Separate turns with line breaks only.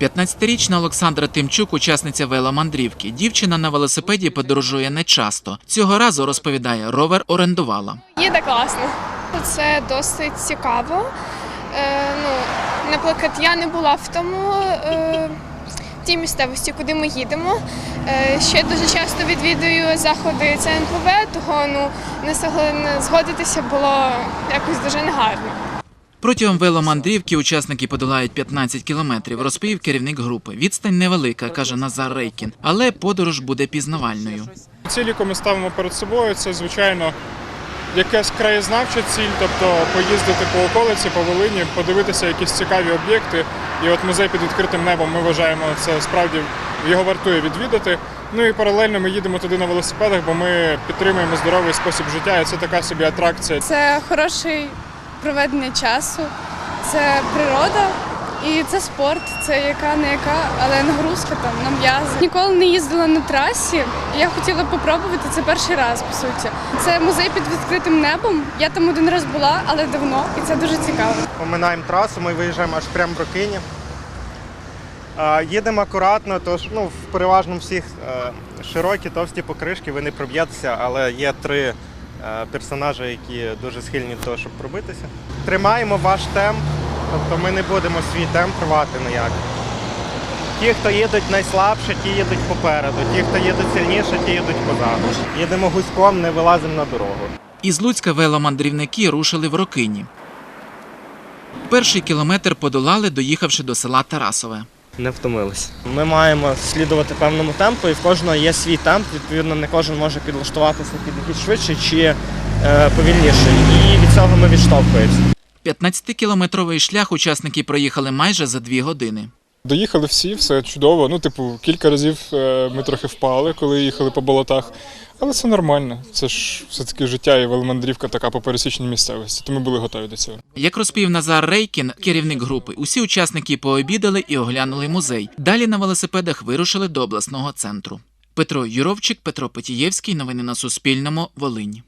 15-річна Олександра Тимчук, учасниця веломандрівки. Дівчина на велосипеді подорожує нечасто. Цього разу розповідає, ровер орендувала.
Їде класно. Це досить цікаво. Е, ну, наприклад, я не була в тому е, в тій місцевості, куди ми їдемо. Е, ще дуже часто відвідую заходи ЦНПВ, того ну, не згод- згодитися було якось дуже негарно.
Протягом веломандрівки учасники подолають 15 кілометрів, розповів керівник групи. Відстань невелика, каже Назар Рейкін, але подорож буде пізнавальною.
Ціль, яку ми ставимо перед собою, це звичайно якась краєзнавча ціль, тобто поїздити по околиці, по Волині, подивитися якісь цікаві об'єкти. І от музей під відкритим небом ми вважаємо, це справді його вартує відвідати. Ну і паралельно ми їдемо туди на велосипедах, бо ми підтримуємо здоровий спосіб життя, і це така собі атракція.
Це хороший проведення часу, це природа і це спорт, це яка не яка, але нагрузка там на м'язи. Ніколи не їздила на трасі. Я хотіла попробувати це перший раз, по суті. Це музей під відкритим небом. Я там один раз була, але давно, і це дуже цікаво.
Поминаємо трасу, ми виїжджаємо аж прямо в Рокині. Їдемо акуратно, тож ну, в переважно всіх е, широкі, товсті покришки, ви не проб'єтеся, але є три персонажі, які дуже схильні до того, щоб пробитися. Тримаємо ваш темп, тобто ми не будемо свій темп рвати ніяк. Ті, хто їдуть найслабше, ті їдуть попереду, ті, хто їдуть сильніше, ті їдуть позаду. Їдемо гуськом, не вилазимо на дорогу.
Із Луцька веломандрівники рушили в Рокині. Перший кілометр подолали, доїхавши до села Тарасове.
Не втомились. Ми маємо слідувати певному темпу, і в кожного є свій темп. Відповідно, не кожен може підлаштуватися під якийсь швидший чи е, повільніший. І від цього ми відштовхуємося.
15-кілометровий шлях учасники проїхали майже за дві години.
Доїхали всі, все чудово. Ну, типу, кілька разів е, ми трохи впали, коли їхали по болотах. Але це нормально. Це ж все-таки життя і веломандрівка така по пересічній місцевості, то ми були готові до цього.
Як розповів Назар Рейкін, керівник групи, усі учасники пообідали і оглянули музей. Далі на велосипедах вирушили до обласного центру. Петро Юровчик, Петро Петієвський. Новини на Суспільному. Волинь.